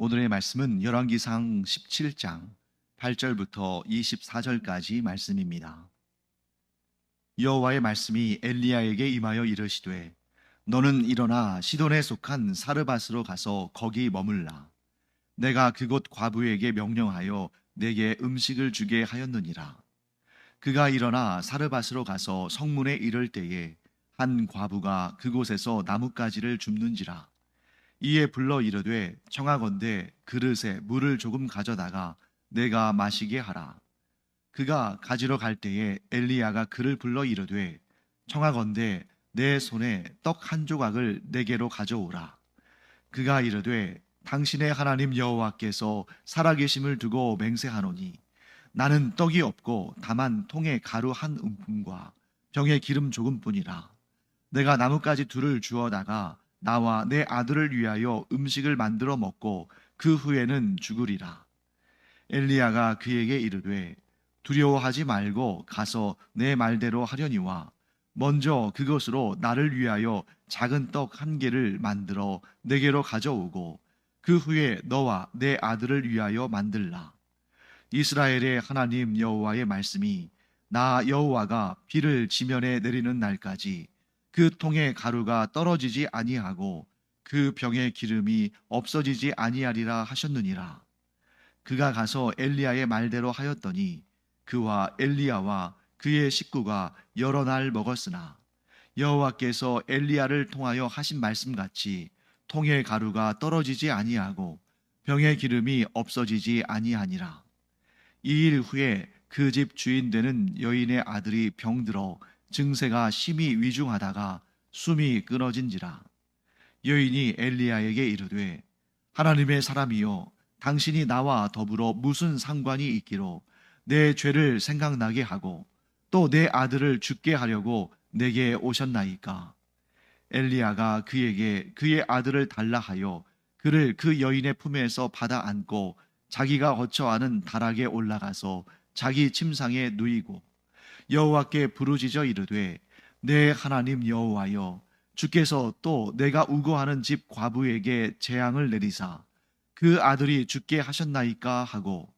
오늘의 말씀은 열왕기상 17장 8절부터 24절까지 말씀입니다. 여호와의 말씀이 엘리야에게 임하여 이르시되 너는 일어나 시돈에 속한 사르밧으로 가서 거기 머물라. 내가 그곳 과부에게 명령하여 내게 음식을 주게 하였느니라. 그가 일어나 사르밧으로 가서 성문에 이를 때에 한 과부가 그곳에서 나뭇가지를 줍는지라 이에 불러 이르되 청하건대 그릇에 물을 조금 가져다가 내가 마시게 하라. 그가 가지러 갈 때에 엘리야가 그를 불러 이르되 청하건대 내 손에 떡 한 조각을 내게로 가져오라. 그가 이르되 당신의 하나님 여호와께서 살아계심을 두고 맹세하노니 나는 떡이 없고 다만 통에 가루 한 움품과 병에 기름 조금뿐이라. 내가 나뭇가지 둘을 주어다가 나와 내 아들을 위하여 음식을 만들어 먹고 그 후에는 죽으리라. 엘리야가 그에게 이르되 두려워하지 말고 가서 내 말대로 하려니와 먼저 그것으로 나를 위하여 작은 떡 한 개를 만들어 내게로 가져오고 그 후에 너와 내 아들을 위하여 만들라. 이스라엘의 하나님 여호와의 말씀이 나 여호와가 비를 지면에 내리는 날까지 그 통의 가루가 떨어지지 아니하고 그 병의 기름이 없어지지 아니하리라 하셨느니라. 그가 가서 엘리야의 말대로 하였더니 그와 엘리야와 그의 식구가 여러 날 먹었으나 여호와께서 엘리야를 통하여 하신 말씀 같이 통의 가루가 떨어지지 아니하고 병의 기름이 없어지지 아니하니라. 이 일 후에 그 집 주인 되는 여인의 아들이 병들어 증세가 심히 위중하다가 숨이 끊어진지라 여인이 엘리야에게 이르되 하나님의 사람이여 당신이 나와 더불어 무슨 상관이 있기로 내 죄를 생각나게 하고 또 내 아들을 죽게 하려고 내게 오셨나이까? 엘리야가 그에게 그의 아들을 달라 하여 그를 그 여인의 품에서 받아 안고 자기가 거처하는 다락에 올라가서 자기 침상에 누이고 여호와께 부르짖어 이르되 내 하나님 여호와여 주께서 또 내가 우거하는 집 과부에게 재앙을 내리사. 그 아들이 죽게 하셨나이까 하고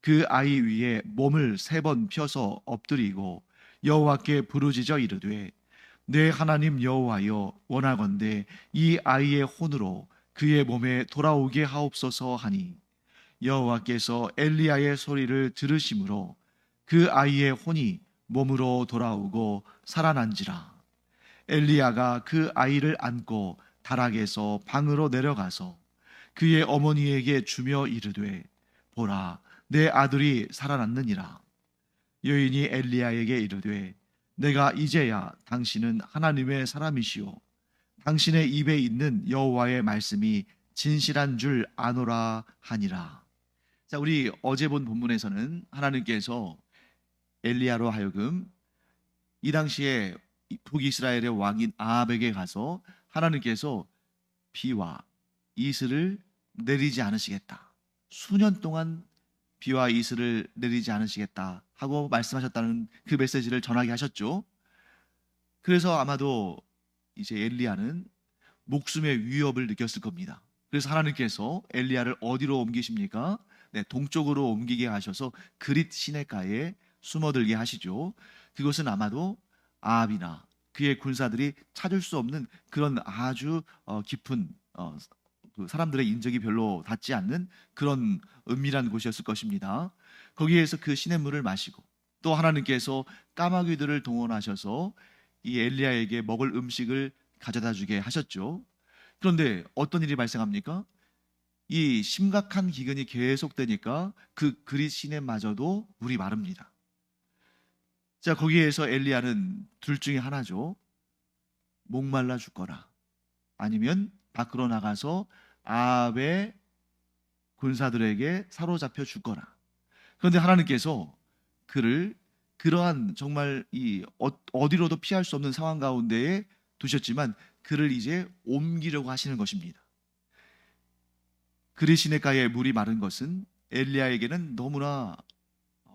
그 아이 위에 몸을 세 번 펴서 엎드리고 여호와께 부르짖어 이르되 내 하나님 여호와여 원하건대 이 아이의 혼으로 그의 몸에 돌아오게 하옵소서 하니. 여호와께서 엘리야의 소리를 들으심으로 그 아이의 혼이 몸으로 돌아오고 살아난지라. 엘리야가 그 아이를 안고 다락에서 방으로 내려가서 그의 어머니에게 주며 이르되 보라 내 아들이 살아났느니라. 여인이 엘리야에게 이르되 내가 이제야 당신은 하나님의 사람이시오. 당신의 입에 있는 여호와의 말씀이 진실한 줄 아노라 하니라. 자 우리 어제 본 본문에서는 하나님께서 엘리야로 하여금 이 당시에 북이스라엘의 왕인 아합에게 가서 하나님께서 비와 이슬을 내리지 않으시겠다. 수년 동안 비와 이슬을 내리지 않으시겠다 하고 말씀하셨다는 그 메시지를 전하게 하셨죠. 그래서 아마도 이제 엘리야는 목숨의 위협을 느꼈을 겁니다. 그래서 하나님께서 엘리야를 어디로 옮기십니까? 네, 동쪽으로 옮기게 하셔서 그릿 시내가에 숨어들게 하시죠. 그것은 아마도 아합이나 그의 군사들이 찾을 수 없는 그런 아주 어, 깊은 어, 그 사람들의 인적이 별로 닿지 않는 그런 은밀한 곳이었을 것입니다. 거기에서 그 시냇물을 마시고 또 하나님께서 까마귀들을 동원하셔서 이 엘리야에게 먹을 음식을 가져다 주게 하셨죠. 그런데 어떤 일이 발생합니까? 이 심각한 기근이 계속되니까 그 그릿 시내마저도 물이 마릅니다. 자, 거기에서 엘리야는 둘 중에 하나죠. 목말라 죽거나 아니면 밖으로 나가서 아합의 군사들에게 사로잡혀 죽거나. 그런데 하나님께서 그를 그러한 정말 이 어- 어디로도 피할 수 없는 상황 가운데에 두셨지만 그를 이제 옮기려고 하시는 것입니다. 그리시네가에 물이 마른 것은 엘리야에게는 너무나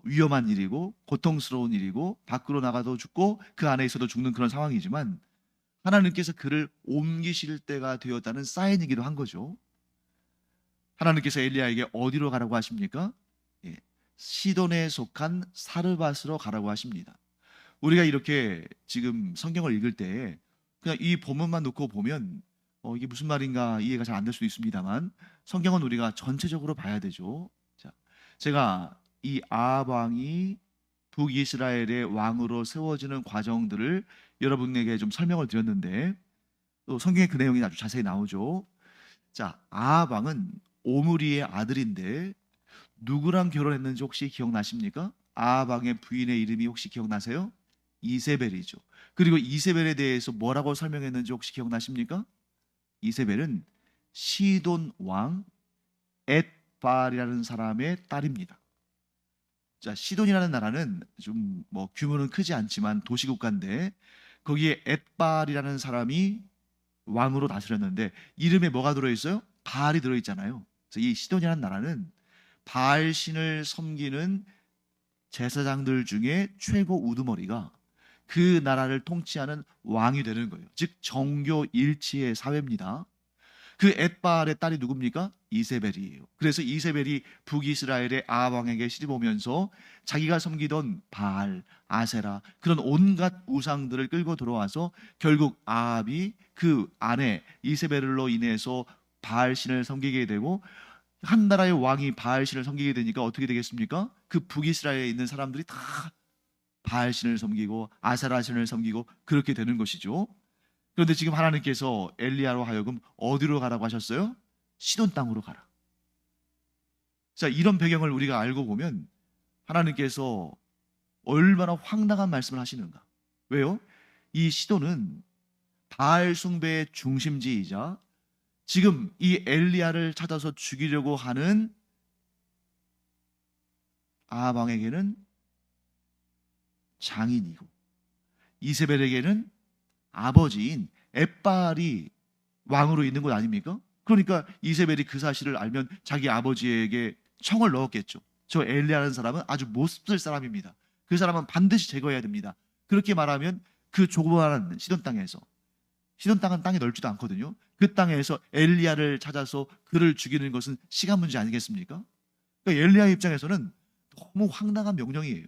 위험한 일이고 고통스러운 일이고 밖으로 나가도 죽고 그 안에 있어도 죽는 그런 상황이지만 하나님께서 그를 옮기실 때가 되었다는 사인이기도 한 거죠. 하나님께서 엘리야에게 어디로 가라고 하십니까? 예, 시돈에 속한 사르밧으로 가라고 하십니다. 우리가 이렇게 지금 성경을 읽을 때 그냥 이 본문만 놓고 보면 어, 이게 무슨 말인가 이해가 잘 안 될 수도 있습니다만 성경은 우리가 전체적으로 봐야 되죠. 자, 제가 이 아합 왕이 북이스라엘의 왕으로 세워지는 과정들을 여러분에게 좀 설명을 드렸는데 또 성경에 그 내용이 아주 자세히 나오죠. 자, 아합 왕은 오므리의 아들인데 누구랑 결혼했는지 혹시 기억나십니까? 아합 왕의 부인의 이름이 혹시 기억나세요? 이세벨이죠. 그리고 이세벨에 대해서 뭐라고 설명했는지 혹시 기억나십니까? 이세벨은 시돈 왕 엣발이라는 사람의 딸입니다. 자, 시돈이라는 나라는 좀 뭐 규모는 크지 않지만 도시국가인데 거기에 엣발이라는 사람이 왕으로 다스렸는데 이름에 뭐가 들어 있어요? 바알이 들어 있잖아요. 그래서 이 시돈이라는 나라는 바알 신을 섬기는 제사장들 중에 최고 우두머리가 그 나라를 통치하는 왕이 되는 거예요. 즉 정교 일치의 사회입니다. 그 엣바알의 딸이 누굽니까? 이세벨이에요. 그래서 이세벨이 북이스라엘의 아합 왕에게 시집 오면서 자기가 섬기던 바알, 아세라 그런 온갖 우상들을 끌고 들어와서 결국 아합이 그 아내 이세벨로 인해서 바알 신을 섬기게 되고 한 나라의 왕이 바알 신을 섬기게 되니까 어떻게 되겠습니까? 그 북이스라엘에 있는 사람들이 다 바알 신을 섬기고 아세라 신을 섬기고 그렇게 되는 것이죠. 그런데 지금 하나님께서 엘리야로 하여금 어디로 가라고 하셨어요? 시돈 땅으로 가라. 자, 이런 배경을 우리가 알고 보면 하나님께서 얼마나 황당한 말씀을 하시는가. 왜요? 이 시돈은 바알 숭배의 중심지이자 지금 이 엘리야를 찾아서 죽이려고 하는 아방에게는 장인이고 이세벨에게는 아버지인 엣발이 왕으로 있는 것 아닙니까? 그러니까 이세벨이 그 사실을 알면 자기 아버지에게 청을 넣었겠죠. 저 엘리야라는 사람은 아주 못쓸 사람입니다. 그 사람은 반드시 제거해야 됩니다. 그렇게 말하면 그 조그마한 시돈 땅에서 시돈 땅은 땅이 넓지도 않거든요. 그 땅에서 엘리야를 찾아서 그를 죽이는 것은 시간 문제 아니겠습니까? 그러니까 엘리야 입장에서는 너무 황당한 명령이에요.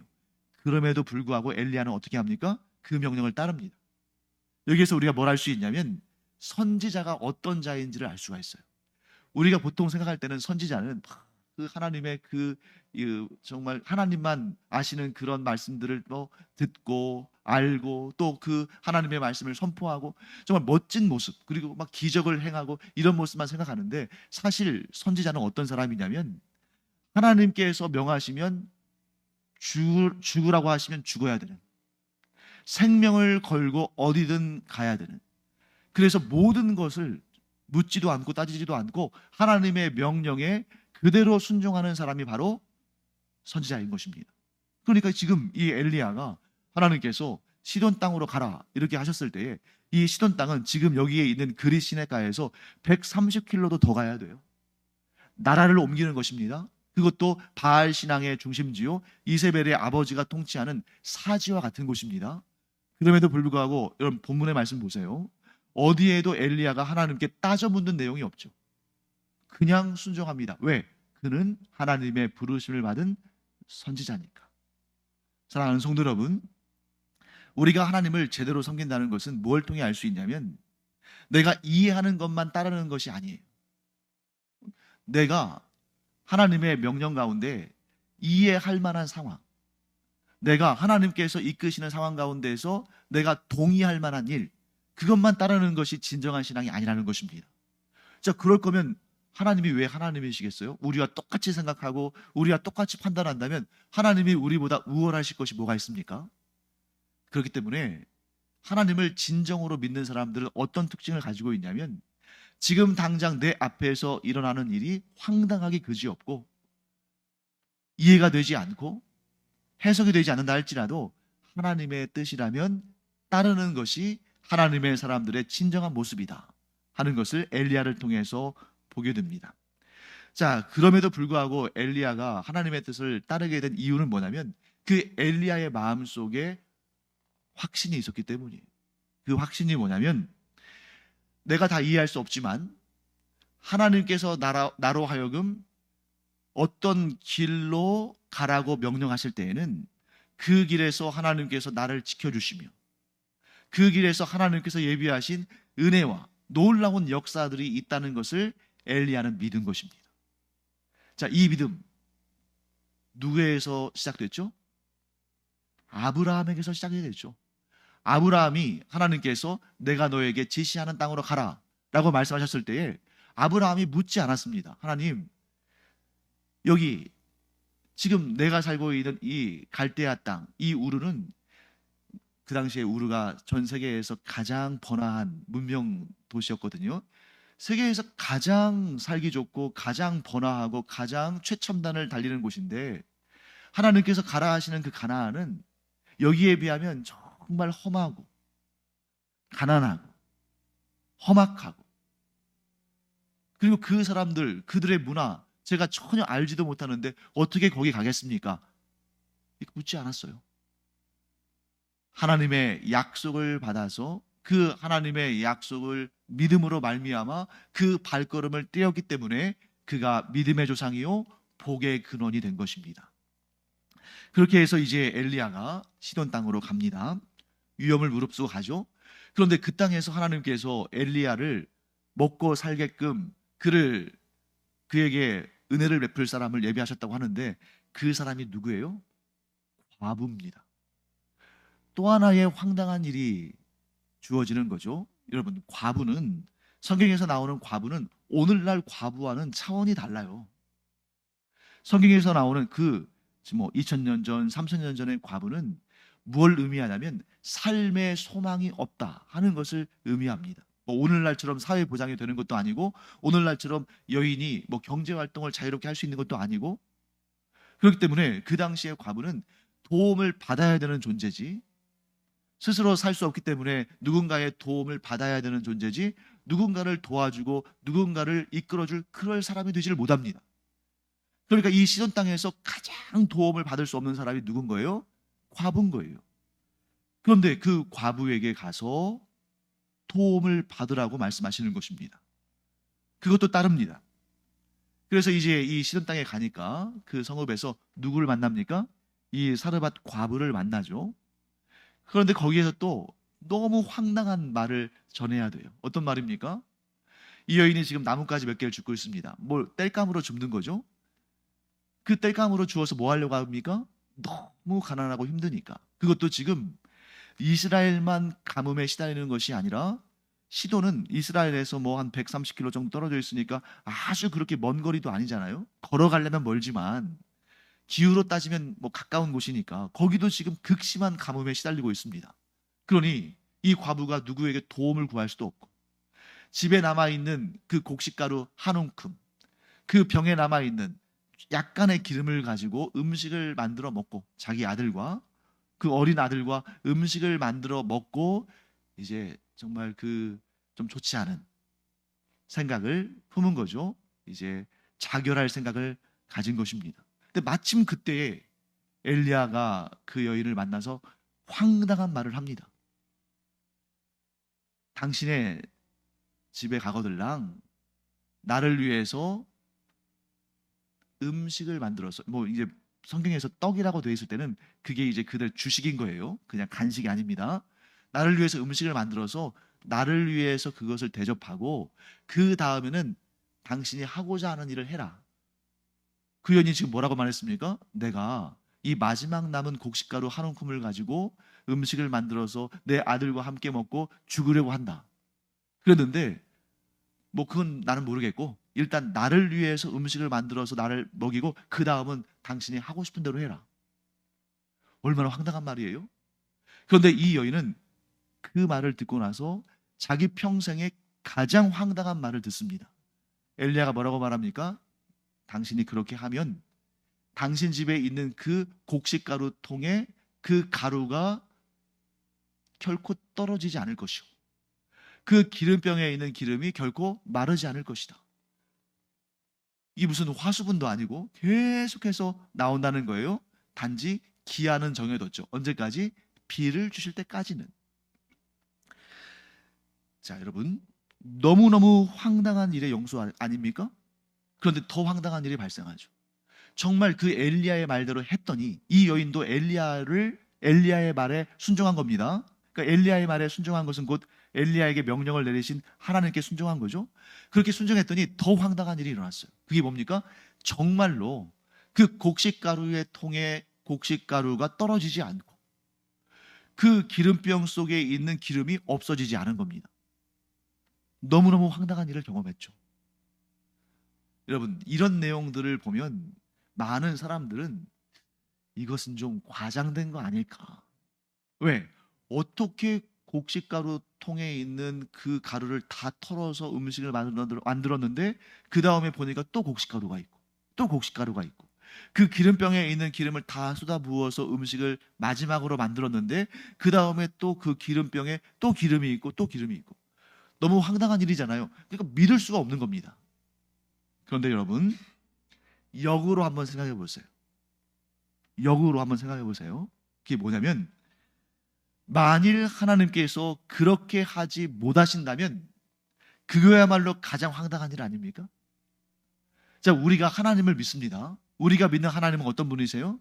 그럼에도 불구하고 엘리야는 어떻게 합니까? 그 명령을 따릅니다. 여기에서 우리가 뭘 알 수 있냐면 선지자가 어떤 자인지를 알 수가 있어요. 우리가 보통 생각할 때는 선지자는 그 하나님의 그 정말 하나님만 아시는 그런 말씀들을 또 듣고 알고 또 그 하나님의 말씀을 선포하고 정말 멋진 모습 그리고 막 기적을 행하고 이런 모습만 생각하는데 사실 선지자는 어떤 사람이냐면 하나님께서 명하시면 죽, 죽으라고 하시면 죽어야 되는 생명을 걸고 어디든 가야 되는 그래서 모든 것을 묻지도 않고 따지지도 않고 하나님의 명령에 그대로 순종하는 사람이 바로 선지자인 것입니다. 그러니까 지금 이 엘리야가 하나님께서 시돈 땅으로 가라 이렇게 하셨을 때에 이 시돈 땅은 지금 여기에 있는 그리 시내가에서 130킬로도 더 가야 돼요. 나라를 옮기는 것입니다. 그것도 바알 신앙의 중심지요 이세벨의 아버지가 통치하는 사지와 같은 곳입니다. 그럼에도 불구하고 여러분 본문의 말씀 보세요. 어디에도 엘리야가 하나님께 따져 묻는 내용이 없죠. 그냥 순종합니다. 왜? 그는 하나님의 부르심을 받은 선지자니까. 사랑하는 성도 여러분, 우리가 하나님을 제대로 섬긴다는 것은 뭘 통해 알 수 있냐면 내가 이해하는 것만 따르는 것이 아니에요. 내가 하나님의 명령 가운데 이해할 만한 상황, 내가 하나님께서 이끄시는 상황 가운데서 내가 동의할 만한 일, 그것만 따르는 것이 진정한 신앙이 아니라는 것입니다. 자, 그럴 거면 하나님이 왜 하나님이시겠어요? 우리와 똑같이 생각하고 우리와 똑같이 판단한다면 하나님이 우리보다 우월하실 것이 뭐가 있습니까? 그렇기 때문에 하나님을 진정으로 믿는 사람들은 어떤 특징을 가지고 있냐면 지금 당장 내 앞에서 일어나는 일이 황당하게 그지없고 이해가 되지 않고 해석이 되지 않는다 할지라도 하나님의 뜻이라면 따르는 것이 하나님의 사람들의 진정한 모습이다 하는 것을 엘리야를 통해서 보게 됩니다. 자, 그럼에도 불구하고 엘리야가 하나님의 뜻을 따르게 된 이유는 뭐냐면 그 엘리야의 마음 속에 확신이 있었기 때문이에요. 그 확신이 뭐냐면 내가 다 이해할 수 없지만 하나님께서 나라, 나로 하여금 어떤 길로 가라고 명령하실 때에는 그 길에서 하나님께서 나를 지켜주시며 그 길에서 하나님께서 예비하신 은혜와 놀라운 역사들이 있다는 것을 엘리야는 믿은 것입니다. 자, 이 믿음 누구에서 시작됐죠? 아브라함에게서 시작이 됐죠. 아브라함이 하나님께서 내가 너에게 지시하는 땅으로 가라 라고 말씀하셨을 때에 아브라함이 묻지 않았습니다. 하나님, 여기 지금 내가 살고 있는 이 갈대아 땅, 이 우르는 그 당시에 우르가 전 세계에서 가장 번화한 문명 도시였거든요. 세계에서 가장 살기 좋고 가장 번화하고 가장 최첨단을 달리는 곳인데 하나님께서 가라 하시는 그 가나안은 여기에 비하면 정말 험하고 가난하고 험악하고 그리고 그 사람들 그들의 문화 제가 전혀 알지도 못하는데 어떻게 거기 가겠습니까? 묻지 않았어요. 하나님의 약속을 받아서 그 하나님의 약속을 믿음으로 말미암아 그 발걸음을 떼었기 때문에 그가 믿음의 조상이요 복의 근원이 된 것입니다. 그렇게 해서 이제 엘리야가 시돈 땅으로 갑니다. 위험을 무릅쓰고 가죠. 그런데 그 땅에서 하나님께서 엘리야를 먹고 살게끔 그를 그에게 은혜를 베풀 사람을 예비하셨다고 하는데 그 사람이 누구예요? 과부입니다. 또 하나의 황당한 일이 주어지는 거죠. 여러분, 과부는 성경에서 나오는 과부는 오늘날 과부와는 차원이 달라요. 성경에서 나오는 그 뭐 2000년 전, 3000년 전의 과부는 무엇을 의미하냐면 삶의 소망이 없다 하는 것을 의미합니다. 뭐 오늘날처럼 사회 보장이 되는 것도 아니고 오늘날처럼 여인이 뭐 경제 활동을 자유롭게 할 수 있는 것도 아니고 그렇기 때문에 그 당시의 과부는 도움을 받아야 되는 존재지 스스로 살 수 없기 때문에 누군가의 도움을 받아야 되는 존재지 누군가를 도와주고 누군가를 이끌어줄 그럴 사람이 되지를 못합니다. 그러니까 이 시돈 땅에서 가장 도움을 받을 수 없는 사람이 누군 거예요? 과부인 거예요. 그런데 그 과부에게 가서 도움을 받으라고 말씀하시는 것입니다. 그것도 따릅니다. 그래서 이제 이 시돈 땅에 가니까 그 성읍에서 누구를 만납니까? 이 사르밧 과부를 만나죠. 그런데 거기에서 또 너무 황당한 말을 전해야 돼요. 어떤 말입니까? 이 여인이 지금 나뭇가지 몇 개를 줍고 있습니다. 뭘 땔감으로 줍는 거죠? 그 땔감으로 주어서 뭐 하려고 합니까? 너무 가난하고 힘드니까. 그것도 지금 이스라엘만 가뭄에 시달리는 것이 아니라 시도는 이스라엘에서 뭐 한 130km 정도 떨어져 있으니까 아주 그렇게 먼 거리도 아니잖아요. 걸어가려면 멀지만 기후로 따지면 뭐 가까운 곳이니까 거기도 지금 극심한 가뭄에 시달리고 있습니다. 그러니 이 과부가 누구에게 도움을 구할 수도 없고 집에 남아 있는 그 곡식가루 한 움큼 그 병에 남아 있는 약간의 기름을 가지고 음식을 만들어 먹고 자기 아들과 그 어린 아들과 음식을 만들어 먹고 이제 정말 그 좀 좋지 않은 생각을 품은 거죠. 이제 자결할 생각을 가진 것입니다. 근데 마침 그때에 엘리야가 그 여인을 만나서 황당한 말을 합니다. 당신의 집에 가거들랑 나를 위해서 음식을 만들어서 뭐 이제 성경에서 떡이라고 되어 있을 때는 그게 이제 그들 주식인 거예요. 그냥 간식이 아닙니다. 나를 위해서 음식을 만들어서 나를 위해서 그것을 대접하고 그 다음에는 당신이 하고자 하는 일을 해라. 그 여인이 지금 뭐라고 말했습니까? 내가 이 마지막 남은 곡식가루 한 움큼을 가지고 음식을 만들어서 내 아들과 함께 먹고 죽으려고 한다. 그랬는데 뭐 그건 나는 모르겠고 일단 나를 위해서 음식을 만들어서 나를 먹이고 그 다음은 당신이 하고 싶은 대로 해라. 얼마나 황당한 말이에요? 그런데 이 여인은 그 말을 듣고 나서 자기 평생에 가장 황당한 말을 듣습니다. 엘리야가 뭐라고 말합니까? 당신이 그렇게 하면 당신 집에 있는 그 곡식 가루 통에 그 가루가 결코 떨어지지 않을 것이고 그 기름병에 있는 기름이 결코 마르지 않을 것이다. 이게 무슨 화수분도 아니고 계속해서 나온다는 거예요. 단지 기한은 정해뒀죠. 언제까지? 비를 주실 때까지는. 자, 여러분. 너무너무 황당한 일의 영수 아- 아닙니까? 그런데 더 황당한 일이 발생하죠. 정말 그 엘리야의 말대로 했더니 이 여인도 엘리야를 엘리야의 말에 순종한 겁니다. 그러니까 엘리야의 말에 순종한 것은 곧 엘리야에게 명령을 내리신 하나님께 순종한 거죠. 그렇게 순종했더니 더 황당한 일이 일어났어요. 그게 뭡니까? 정말로 그 곡식가루의 통에 곡식가루가 떨어지지 않고 그 기름병 속에 있는 기름이 없어지지 않은 겁니다. 너무너무 황당한 일을 경험했죠. 여러분, 이런 내용들을 보면 많은 사람들은 이것은 좀 과장된 거 아닐까? 왜? 어떻게 곡식가루 통에 있는 그 가루를 다 털어서 음식을 만들었는데 그 다음에 보니까 또 곡식가루가 있고 또 곡식가루가 있고 그 기름병에 있는 기름을 다 쏟아 부어서 음식을 마지막으로 만들었는데 그 다음에 또 그 기름병에 또 기름이 있고 또 기름이 있고 너무 황당한 일이잖아요. 그러니까 믿을 수가 없는 겁니다. 그런데 여러분 역으로 한번 생각해 보세요. 역으로 한번 생각해 보세요. 그게 뭐냐면 만일 하나님께서 그렇게 하지 못하신다면 그거야말로 가장 황당한 일 아닙니까? 자, 우리가 하나님을 믿습니다. 우리가 믿는 하나님은 어떤 분이세요?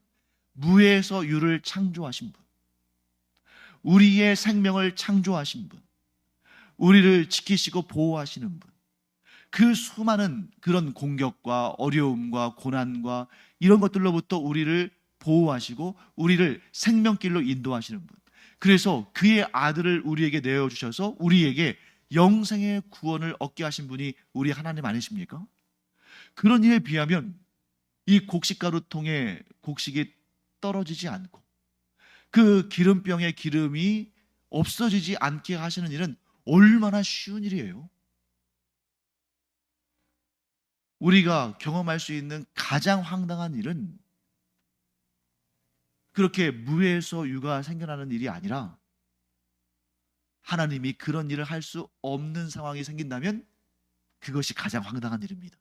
무에서 유를 창조하신 분. 우리의 생명을 창조하신 분. 우리를 지키시고 보호하시는 분. 그 수많은 그런 공격과 어려움과 고난과 이런 것들로부터 우리를 보호하시고 우리를 생명길로 인도하시는 분. 그래서 그의 아들을 우리에게 내어 주셔서 우리에게 영생의 구원을 얻게 하신 분이 우리 하나님 아니십니까? 그런 일에 비하면 이 곡식가루 통에 곡식이 떨어지지 않고 그 기름병의 기름이 없어지지 않게 하시는 일은 얼마나 쉬운 일이에요. 우리가 경험할 수 있는 가장 황당한 일은 그렇게 무에서 유가 생겨나는 일이 아니라 하나님이 그런 일을 할 수 없는 상황이 생긴다면 그것이 가장 황당한 일입니다.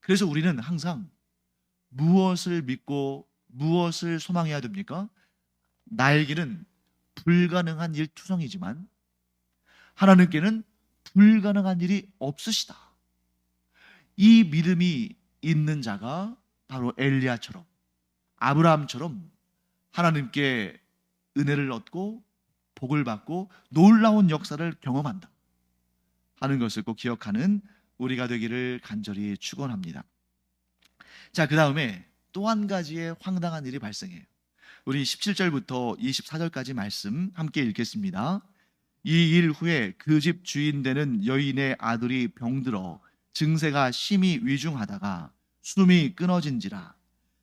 그래서 우리는 항상 무엇을 믿고 무엇을 소망해야 됩니까? 나에게는 불가능한 일 투성이지만 하나님께는 불가능한 일이 없으시다. 이 믿음이 있는 자가 바로 엘리야처럼 아브라함처럼 하나님께 은혜를 얻고 복을 받고 놀라운 역사를 경험한다 하는 것을 꼭 기억하는 우리가 되기를 간절히 축원합니다. 자, 그 다음에 또 한 가지의 황당한 일이 발생해요. 우리 17절부터 24절까지 말씀 함께 읽겠습니다. 이 일 후에 그 집 주인 되는 여인의 아들이 병들어 증세가 심히 위중하다가 숨이 끊어진지라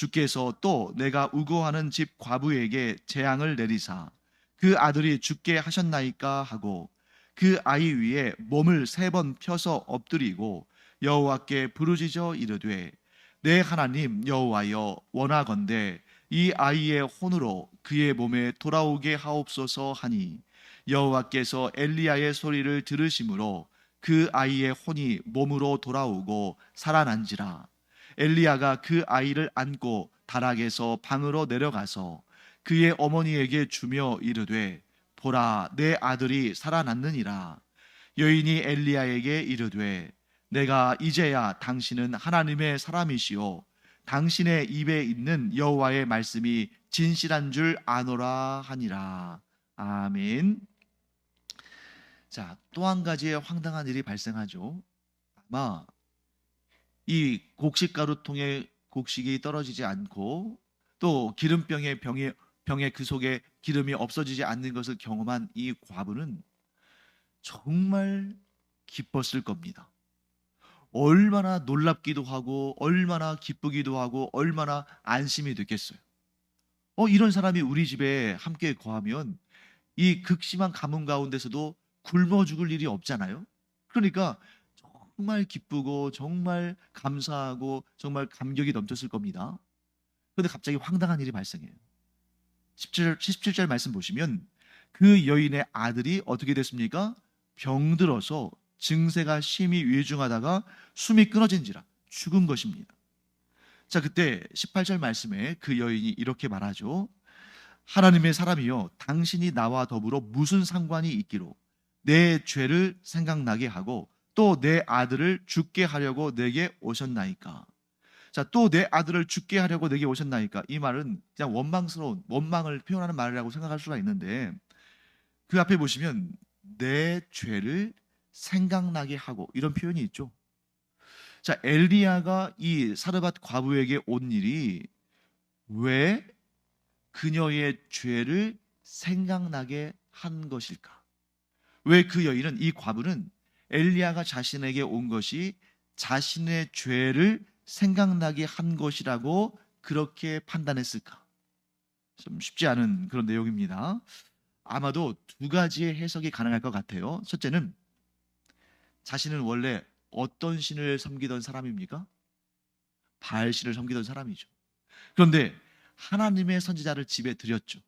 주께서 또 내가 우고하는 집 과부에게 재앙을 내리사. 그 아들이 죽게 하셨나이까 하고 그 아이 위에 몸을 세 번 펴서 엎드리고 여호와께 부르짖어 이르되 내 하나님 여호와여 원하건대 이 아이의 혼으로 그의 몸에 돌아오게 하옵소서 하니 여호와께서 엘리야의 소리를 들으심으로 그 아이의 혼이 몸으로 돌아오고 살아난지라 엘리야가 그 아이를 안고 다락에서 방으로 내려가서 그의 어머니에게 주며 이르되 보라 내 아들이 살아났느니라 여인이 엘리야에게 이르되 내가 이제야 당신은 하나님의 사람이시요 당신의 입에 있는 여호와의 말씀이 진실한 줄 아노라 하니라 아멘. 자, 또 한 가지의 황당한 일이 발생하죠. 아마 이 곡식 가루 통에 곡식이 떨어지지 않고 또 기름병의 병에 병의 그 속에 기름이 없어지지 않는 것을 경험한 이 과부는 정말 기뻤을 겁니다. 얼마나 놀랍기도 하고 얼마나 기쁘기도 하고 얼마나 안심이 됐겠어요. 어 이런 사람이 우리 집에 함께 거하면 이 극심한 가뭄 가운데서도 굶어 죽을 일이 없잖아요. 그러니까 정말 기쁘고 정말 감사하고 정말 감격이 넘쳤을 겁니다. 그런데 갑자기 황당한 일이 발생해요. 17절, 17절 말씀 보시면 그 여인의 아들이 어떻게 됐습니까? 병들어서 증세가 심히 위중하다가 숨이 끊어진지라 죽은 것입니다. 자, 그때 18절 말씀에 그 여인이 이렇게 말하죠. 하나님의 사람이여 당신이 나와 더불어 무슨 상관이 있기로 내 죄를 생각나게 하고 또 내 아들을 죽게 하려고 내게 오셨나이까. 자, 또 내 아들을 죽게 하려고 내게 오셨나이까. 이 말은 그냥 원망스러운 원망을 표현하는 말이라고 생각할 수가 있는데 그 앞에 보시면 내 죄를 생각나게 하고 이런 표현이 있죠. 자, 엘리야가 이 사르밧 과부에게 온 일이 왜 그녀의 죄를 생각나게 한 것일까? 왜 그 여인은 이 과부는 엘리야가 자신에게 온 것이 자신의 죄를 생각나게 한 것이라고 그렇게 판단했을까? 좀 쉽지 않은 그런 내용입니다. 아마도 두 가지의 해석이 가능할 것 같아요. 첫째는 자신은 원래 어떤 신을 섬기던 사람입니까? 바알신을 섬기던 사람이죠. 그런데 하나님의 선지자를 집에 들였죠.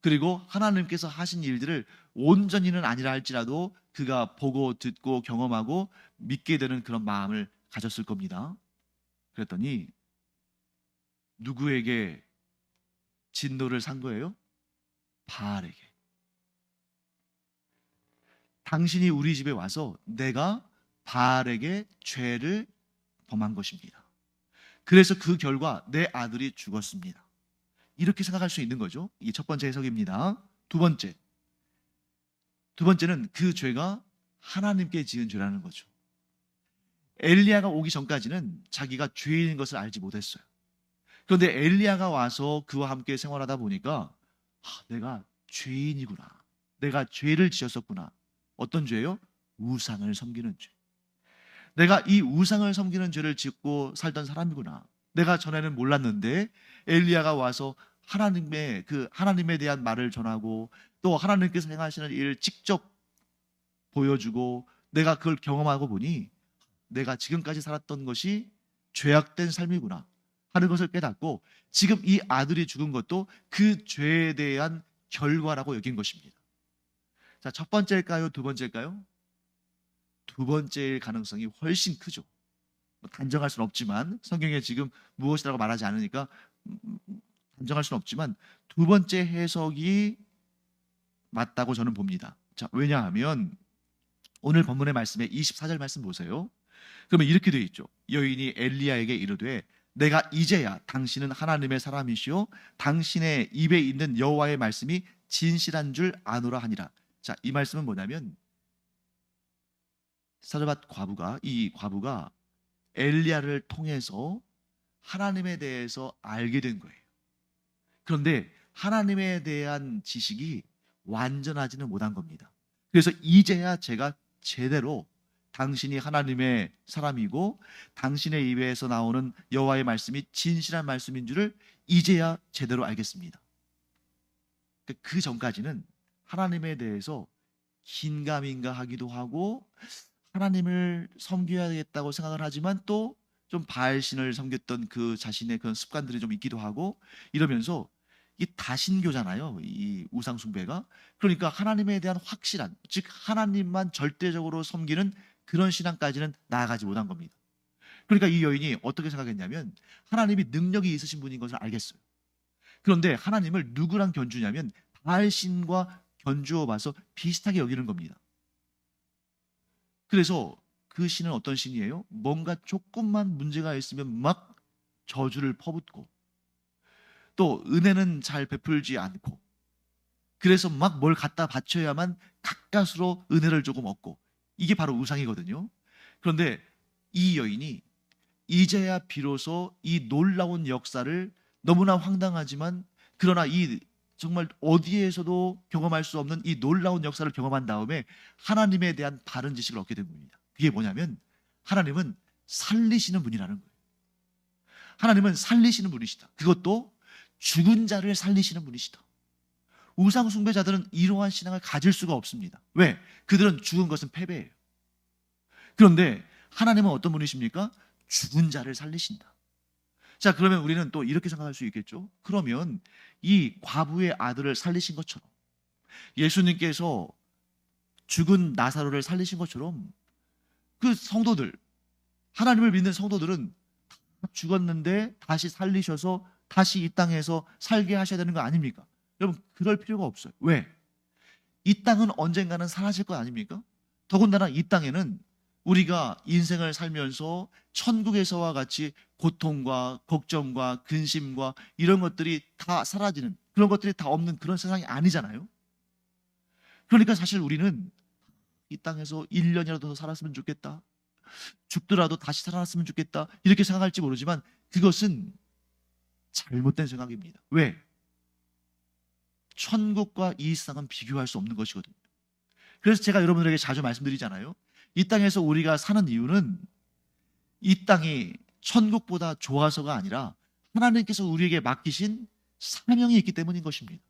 그리고 하나님께서 하신 일들을 온전히는 아니라 할지라도 그가 보고 듣고 경험하고 믿게 되는 그런 마음을 가졌을 겁니다. 그랬더니 누구에게 진노를 산 거예요? 바알에게. 당신이 우리 집에 와서 내가 바알에게 죄를 범한 것입니다. 그래서 그 결과 내 아들이 죽었습니다. 이렇게 생각할 수 있는 거죠. 이게 첫 번째 해석입니다. 두 번째. 두 번째는 그 죄가 하나님께 지은 죄라는 거죠. 엘리야가 오기 전까지는 자기가 죄인인 것을 알지 못했어요. 그런데 엘리야가 와서 그와 함께 생활하다 보니까 아, 내가 죄인이구나. 내가 죄를 지었었구나. 어떤 죄요? 우상을 섬기는 죄. 내가 이 우상을 섬기는 죄를 짓고 살던 사람이구나. 내가 전에는 몰랐는데 엘리야가 와서 하나님의 그 하나님에 대한 말을 전하고 또 하나님께서 행하시는 일을 직접 보여주고 내가 그걸 경험하고 보니 내가 지금까지 살았던 것이 죄악된 삶이구나 하는 것을 깨닫고 지금 이 아들이 죽은 것도 그 죄에 대한 결과라고 여긴 것입니다. 자, 첫 번째일까요? 두 번째일까요? 두 번째일 가능성이 훨씬 크죠. 뭐 단정할 수는 없지만 성경에 지금 무엇이라고 말하지 않으니까 음, 음, 단정할 수는 없지만 두 번째 해석이 맞다고 저는 봅니다. 자, 왜냐하면 오늘 본문의 말씀에 24절 말씀 보세요. 그러면 이렇게 되어 있죠. 여인이 엘리야에게 이르되 내가 이제야 당신은 하나님의 사람이시요 당신의 입에 있는 여호와의 말씀이 진실한 줄 아노라 하니라. 자, 이 말씀은 뭐냐면 사르밧 과부가 이 과부가 엘리야를 통해서 하나님에 대해서 알게 된 거예요. 그런데 하나님에 대한 지식이 완전하지는 못한 겁니다. 그래서 이제야 제가 제대로 당신이 하나님의 사람이고 당신의 입에서 나오는 여호와의 말씀이 진실한 말씀인 줄을 이제야 제대로 알겠습니다. 그 전까지는 하나님에 대해서 긴가민가 하기도 하고 하나님을 섬겨야겠다고 생각을 하지만 또 좀 바알신을 섬겼던 그 자신의 그런 습관들이 좀 있기도 하고 이러면서 이 다신교잖아요. 이 우상 숭배가. 그러니까 하나님에 대한 확실한 즉 하나님만 절대적으로 섬기는 그런 신앙까지는 나아가지 못한 겁니다. 그러니까 이 여인이 어떻게 생각했냐면 하나님이 능력이 있으신 분인 것을 알겠어요. 그런데 하나님을 누구랑 견주냐면 바알신과 견주어 봐서 비슷하게 여기는 겁니다. 그래서 그 신은 어떤 신이에요? 뭔가 조금만 문제가 있으면 막 저주를 퍼붓고 또 은혜는 잘 베풀지 않고 그래서 막 뭘 갖다 바쳐야만 가까스로 은혜를 조금 얻고 이게 바로 우상이거든요. 그런데 이 여인이 이제야 비로소 이 놀라운 역사를 너무나 황당하지만 그러나 이 정말 어디에서도 경험할 수 없는 이 놀라운 역사를 경험한 다음에 하나님에 대한 바른 지식을 얻게 된 겁니다. 그게 뭐냐면 하나님은 살리시는 분이라는 거예요. 하나님은 살리시는 분이시다. 그것도 죽은 자를 살리시는 분이시다. 우상 숭배자들은 이러한 신앙을 가질 수가 없습니다. 왜? 그들은 죽은 것은 패배예요. 그런데 하나님은 어떤 분이십니까? 죽은 자를 살리신다. 자, 그러면 우리는 또 이렇게 생각할 수 있겠죠? 그러면 이 과부의 아들을 살리신 것처럼 예수님께서 죽은 나사로를 살리신 것처럼 그 성도들, 하나님을 믿는 성도들은 다 죽었는데 다시 살리셔서 다시 이 땅에서 살게 하셔야 되는 거 아닙니까? 여러분, 그럴 필요가 없어요. 왜? 이 땅은 언젠가는 사라질 거 아닙니까? 더군다나 이 땅에는 우리가 인생을 살면서 천국에서와 같이 고통과 걱정과 근심과 이런 것들이 다 사라지는 그런 것들이 다 없는 그런 세상이 아니잖아요. 그러니까 사실 우리는 이 땅에서 1년이라도 더 살았으면 좋겠다. 죽더라도 다시 살아났으면 좋겠다. 이렇게 생각할지 모르지만 그것은 잘못된 생각입니다. 왜? 천국과 이 세상은 비교할 수 없는 것이거든요. 그래서 제가 여러분들에게 자주 말씀드리잖아요. 이 땅에서 우리가 사는 이유는 이 땅이 천국보다 좋아서가 아니라 하나님께서 우리에게 맡기신 사명이 있기 때문인 것입니다.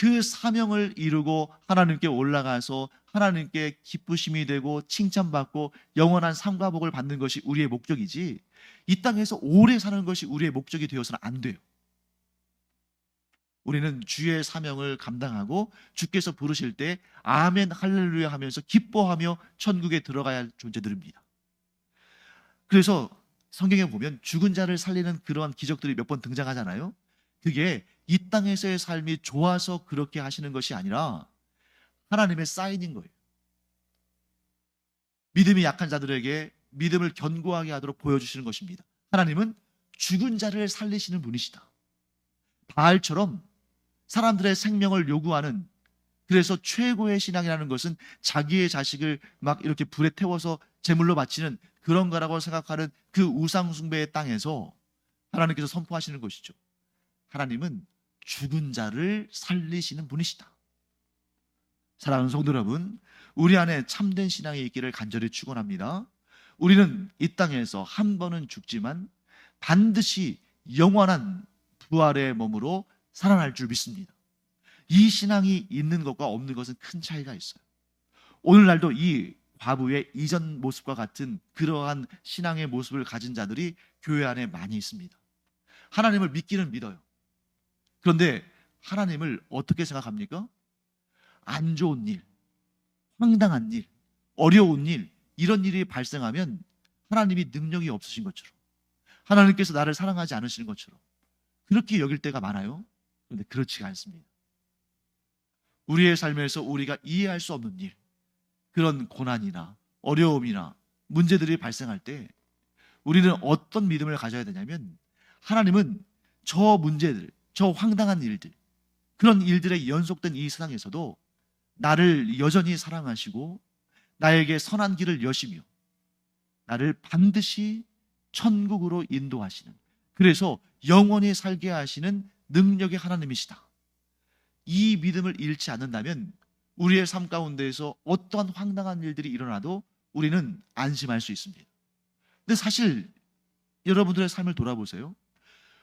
그 사명을 이루고 하나님께 올라가서 하나님께 기쁘심이 되고 칭찬받고 영원한 상과 복을 받는 것이 우리의 목적이지 이 땅에서 오래 사는 것이 우리의 목적이 되어서는 안 돼요. 우리는 주의 사명을 감당하고 주께서 부르실 때 아멘 할렐루야 하면서 기뻐하며 천국에 들어가야 할 존재들입니다. 그래서 성경에 보면 죽은 자를 살리는 그러한 기적들이 몇 번 등장하잖아요. 그게 이 땅에서의 삶이 좋아서 그렇게 하시는 것이 아니라 하나님의 사인인 거예요. 믿음이 약한 자들에게 믿음을 견고하게 하도록 보여주시는 것입니다. 하나님은 죽은 자를 살리시는 분이시다. 바알처럼 사람들의 생명을 요구하는 그래서 최고의 신앙이라는 것은 자기의 자식을 막 이렇게 불에 태워서 제물로 바치는 그런 거라고 생각하는 그 우상숭배의 땅에서 하나님께서 선포하시는 것이죠. 하나님은 죽은 자를 살리시는 분이시다. 사랑하는 성도 여러분, 우리 안에 참된 신앙이 있기를 간절히 축원합니다. 우리는 이 땅에서 한 번은 죽지만 반드시 영원한 부활의 몸으로 살아날 줄 믿습니다. 이 신앙이 있는 것과 없는 것은 큰 차이가 있어요. 오늘날도 이 과부의 이전 모습과 같은 그러한 신앙의 모습을 가진 자들이 교회 안에 많이 있습니다. 하나님을 믿기는 믿어요. 그런데 하나님을 어떻게 생각합니까? 안 좋은 일, 황당한 일, 어려운 일, 이런 일이 발생하면 하나님이 능력이 없으신 것처럼 하나님께서 나를 사랑하지 않으시는 것처럼 그렇게 여길 때가 많아요. 그런데 그렇지가 않습니다. 우리의 삶에서 우리가 이해할 수 없는 일, 그런 고난이나 어려움이나 문제들이 발생할 때 우리는 어떤 믿음을 가져야 되냐면 하나님은 저 문제들, 저 황당한 일들, 그런 일들의 연속된 이 세상에서도 나를 여전히 사랑하시고 나에게 선한 길을 여시며 나를 반드시 천국으로 인도하시는 그래서 영원히 살게 하시는 능력의 하나님이시다. 이 믿음을 잃지 않는다면 우리의 삶 가운데에서 어떠한 황당한 일들이 일어나도 우리는 안심할 수 있습니다. 근데 사실 여러분들의 삶을 돌아보세요.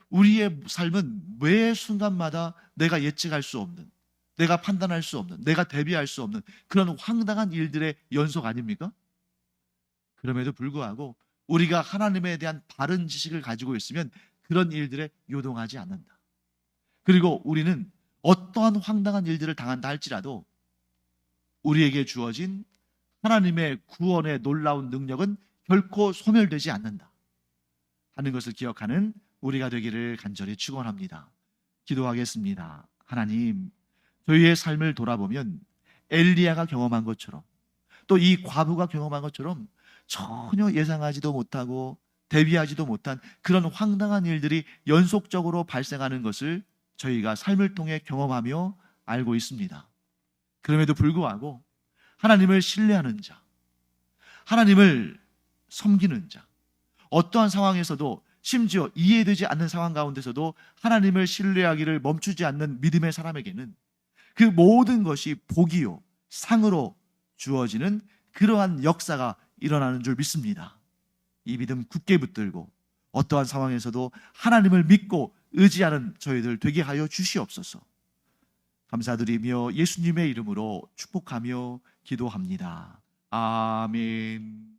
우리의 삶은 매 순간마다 내가 예측할 수 없는, 내가 판단할 수 없는, 내가 대비할 수 없는 그런 황당한 일들의 연속 아닙니까? 그럼에도 불구하고 우리가 하나님에 대한 바른 지식을 가지고 있으면 그런 일들에 요동하지 않는다. 그리고 우리는 어떠한 황당한 일들을 당한다 할지라도 우리에게 주어진 하나님의 구원의 놀라운 능력은 결코 소멸되지 않는다. 하는 것을 기억하는 우리가 되기를 간절히 축원합니다. 기도하겠습니다. 하나님, 저희의 삶을 돌아보면 엘리야가 경험한 것처럼 또 이 과부가 경험한 것처럼 전혀 예상하지도 못하고 대비하지도 못한 그런 황당한 일들이 연속적으로 발생하는 것을 저희가 삶을 통해 경험하며 알고 있습니다. 그럼에도 불구하고 하나님을 신뢰하는 자, 하나님을 섬기는 자, 어떠한 상황에서도 심지어 이해되지 않는 상황 가운데서도 하나님을 신뢰하기를 멈추지 않는 믿음의 사람에게는 그 모든 것이 복이요, 상으로 주어지는 그러한 역사가 일어나는 줄 믿습니다. 이 믿음 굳게 붙들고 어떠한 상황에서도 하나님을 믿고 의지하는 저희들 되게 하여 주시옵소서. 감사드리며 예수님의 이름으로 축복하며 기도합니다. 아멘.